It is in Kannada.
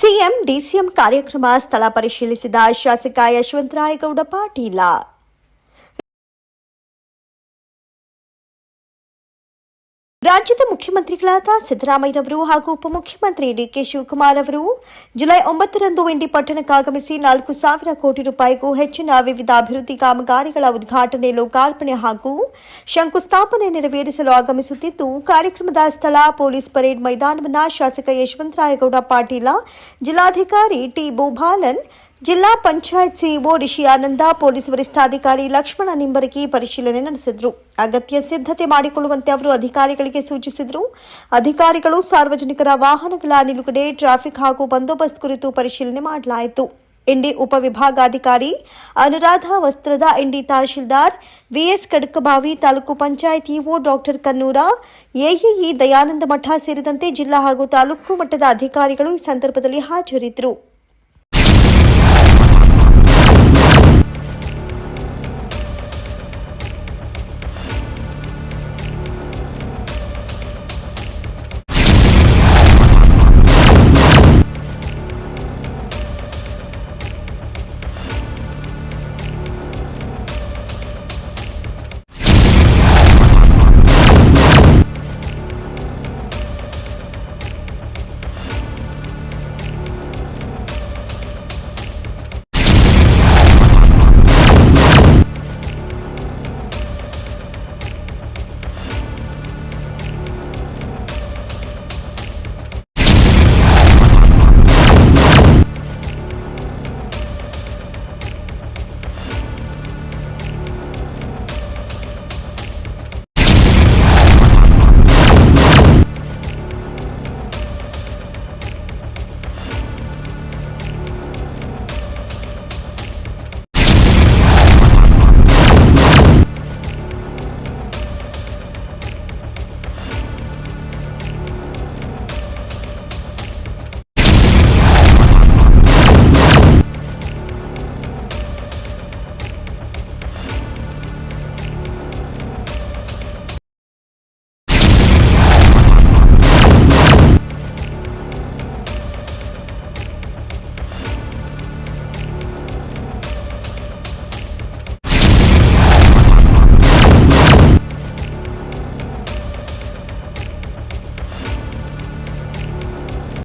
ಸಿಎಂ ಡಿಸಿಎಂ ಕಾರ್ಯಕ್ರಮ ಸ್ಥಳ ಪರಿಶೀಲಿಸಿದ ಶಾಸಕ ಯಶವಂತರಾಯಗೌಡ ಪಾಟೀಲ ರಾಜ್ಯದ ಮುಖ್ಯಮಂತ್ರಿಗಳಾದ ಸಿದ್ದರಾಮಯ್ಯನವರು ಹಾಗೂ ಉಪಮುಖ್ಯಮಂತ್ರಿ ಡಿಕೆ ಶಿವಕುಮಾರ್ ಅವರು ಜುಲೈ ಒಂಬತ್ತರಂದು ಇಂಡಿ ಪಟ್ಟಣಕ್ಕೆ ಆಗಮಿಸಿ ನಾಲ್ಕು ಸಾವಿರ ಕೋಟಿ ರೂಪಾಯಿಗೂ ಹೆಚ್ಚಿನ ವಿವಿಧ ಅಭಿವೃದ್ಧಿ ಕಾಮಗಾರಿಗಳ ಉದ್ಘಾಟನೆ, ಲೋಕಾರ್ಪಣೆ ಹಾಗೂ ಶಂಕುಸ್ಥಾಪನೆ ನೆರವೇರಿಸಲು ಆಗಮಿಸುತ್ತಿದ್ದು, ಕಾರ್ಯಕ್ರಮದ ಸ್ಥಳ ಪೊಲೀಸ್ ಪರೇಡ್ ಮೈದಾನವನ್ನು ಶಾಸಕ ಯಶವಂತರಾಯಗೌಡ ಪಾಟೀಲ, ಜಿಲ್ಲಾಧಿಕಾರಿ ಟಿ ಬೋಭಾಲನ್ ಜಿಲ್ಲಾ ಪಂಚಾಯತ್ ಸಿಇಒ ರಿಷಿ ಆನಂದ, ಪೊಲೀಸ್ ವರಿಷ್ಠಾಧಿಕಾರಿ ಲಕ್ಷ್ಮಣ ನಿಂಬರಕಿ ಪರಿಶೀಲನೆ ನಡೆಸಿದರು. ಅಗತ್ಯ ಸಿದ್ಧತೆ ಮಾಡಿಕೊಳ್ಳುವಂತೆ ಅವರು ಅಧಿಕಾರಿಗಳಿಗೆ ಸೂಚಿಸಿದರು. ಅಧಿಕಾರಿಗಳು, ಸಾರ್ವಜನಿಕರ ವಾಹನಗಳ ನಿಲುಗಡೆ, ಟ್ರಾಫಿಕ್ ಹಾಗೂ ಬಂದೋಬಸ್ತ್ ಕುರಿತು ಪರಿಶೀಲನೆ ಮಾಡಲಾಯಿತು. ಇಂಡಿ ಉಪವಿಭಾಗಾಧಿಕಾರಿ Anuradha Vastrad Indi tahsildar V S Kadakbhavi taluk panchayat EO doctor Kannur, AEE Dayanand Math ಸೇರಿದಂತೆ ಜಿಲ್ಲಾ ಹಾಗೂ ತಾಲೂಕು ಮಟ್ಟದ ಅಧಿಕಾರಿಗಳು ಈ ಸಂದರ್ಭದಲ್ಲಿ ಹಾಜರಿದ್ದರು